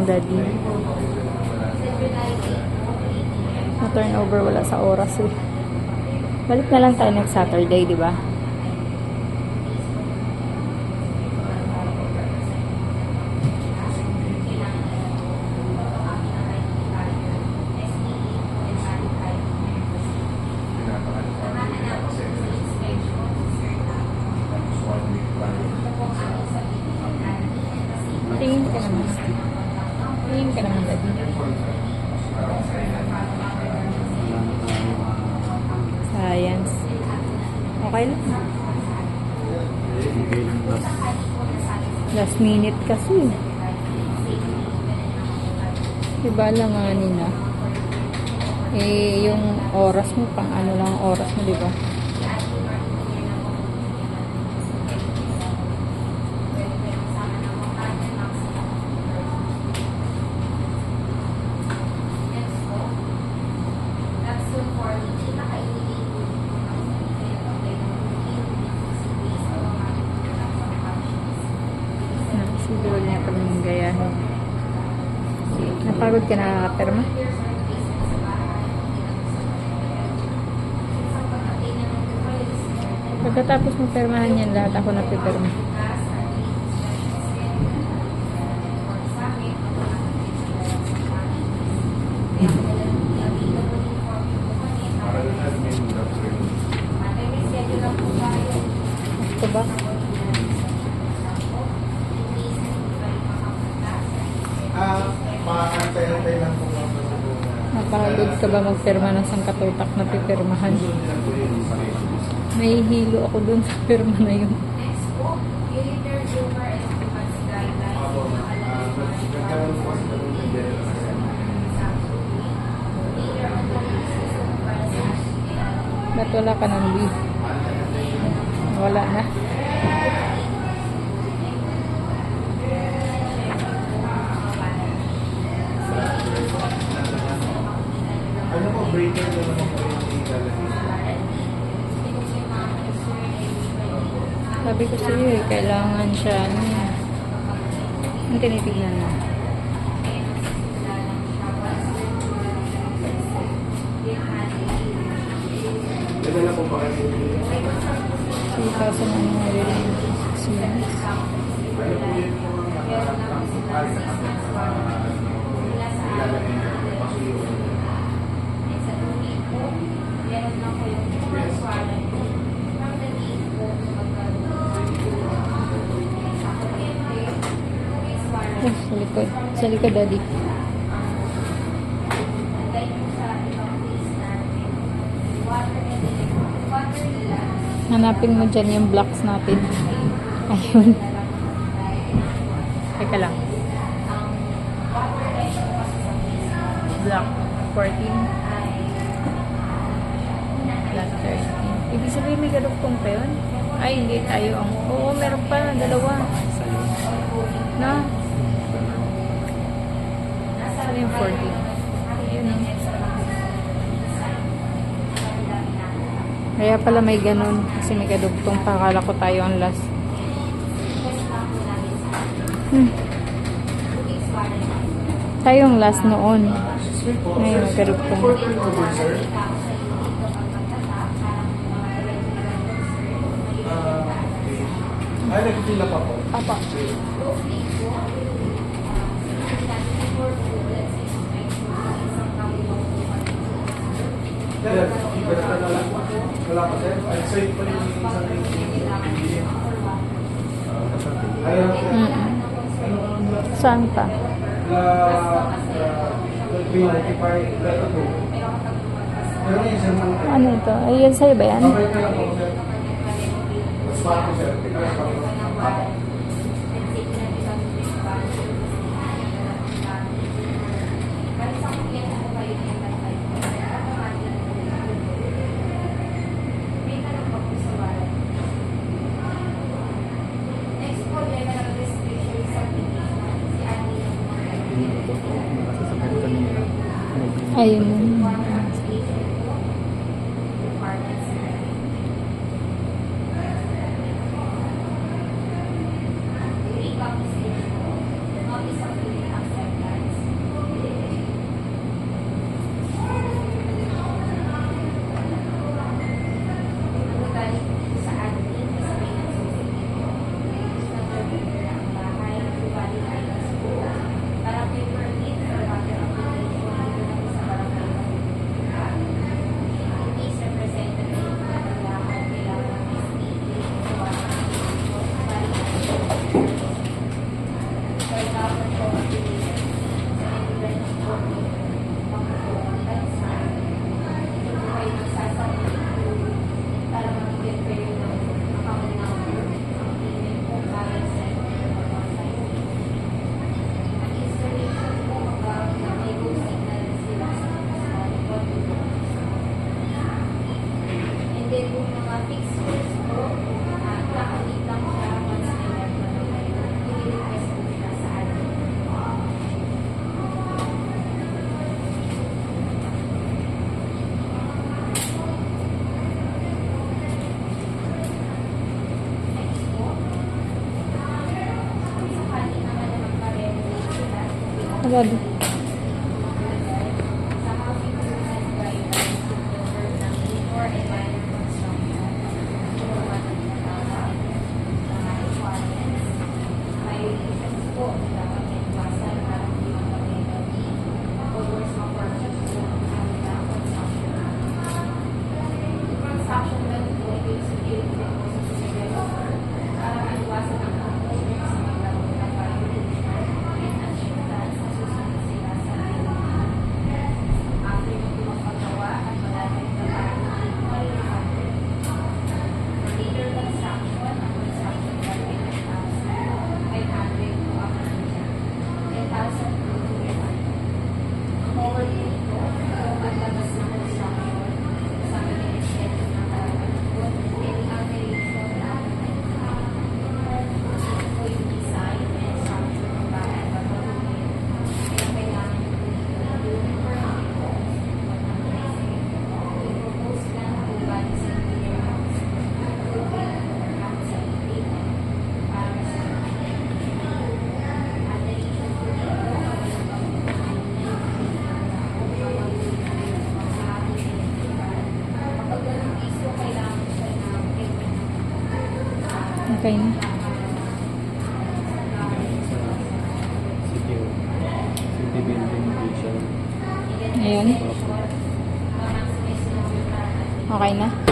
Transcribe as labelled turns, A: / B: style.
A: ng daddy. Na-turnover wala sa oras eh. Balik na lang tayo next Saturday, di ba? Tingin ka naman. Tingin ka naman, daddy. Science. Okay lang. Last minute kasi. Diba lang nga nila. Eh, yung oras mo, pang ano lang ang oras mo, diba? Siguro Napagod ka na kakapirma? Pagkatapos mo pirmahan yan lahat, ako na pipirma. Gusto ba?
B: Ah, makakantay-antay lang po mga
A: Napagod ka ba magpirma ng sangkatutak na pipirmahan? May hilo ako dun sa pirma na yun. Ba't wala ka ng leave? Wala na. Sabi ko sa'yo eh, kailangan siya, ano. Ang tinitignan mo.
B: Nadala po pa kasi
A: 3,000 ano nga rin. Oh, sa likod. Sa likod, daddy. Hanapin mo dyan yung blocks natin. Ayun. Teka lang. Block 14. Block 13. Ibig sabihin may galugtong pa yun? Ay, hindi tayo ang... Oo, meron pa. Dalawa. Na? Yung 14? Ayun. oh. Kaya pala may ganun. Kasi may kadugtong pa. Akala ko tayo ang last. Hmm. Tayo ang last noon. Ngayon, may kadugtong.
B: Ay, nagpila pa po.
A: Apa.
B: Yan, ibig na lang. Wala pa sir. Ay, save pa rin yung isang piliin. Ayaw po.
A: Mm Saan pa?
B: La, la, pre-notify, la, ito. Pero yung isang mga
A: Ano ito? Ayun sa'yo ba yan? Ayun. ਵੱਧ Okay na.
C: City, building vision.
A: Ayan. Okay na.